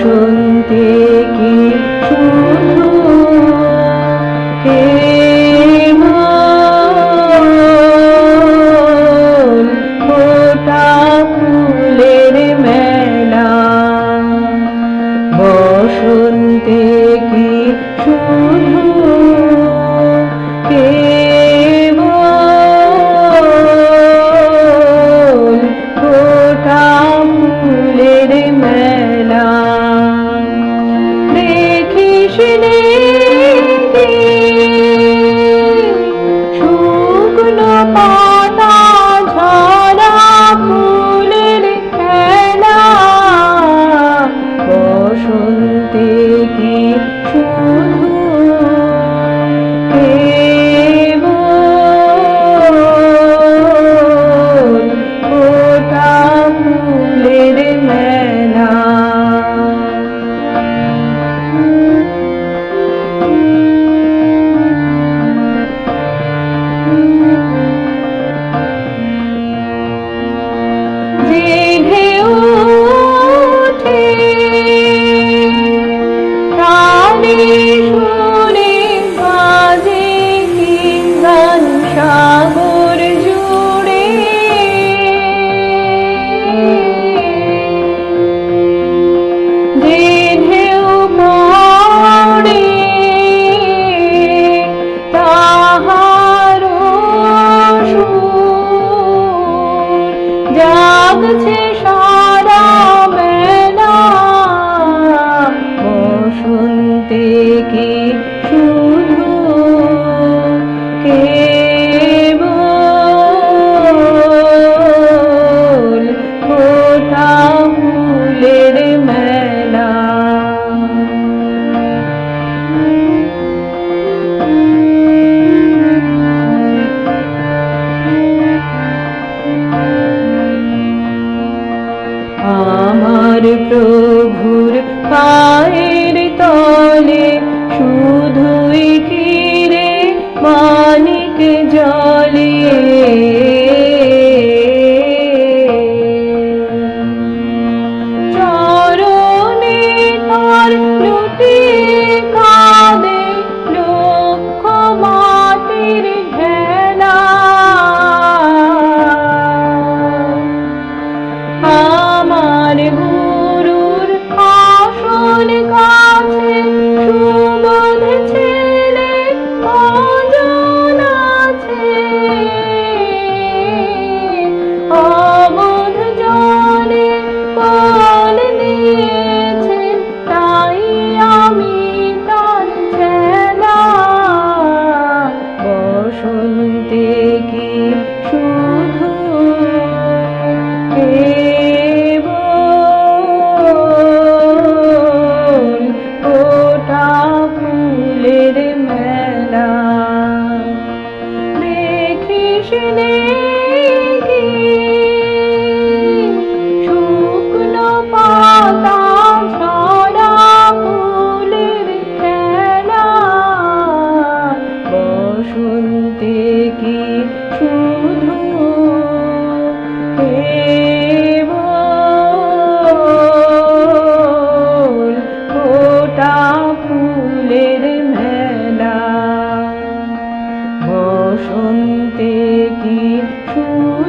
আসো বসন্তে কাঁদছে সারা মেলা। বসন্তে কি সুর প্রভুর পা কাছে বলতে কি শুধু ফুলের মেলা। বসন্তে কি ফুল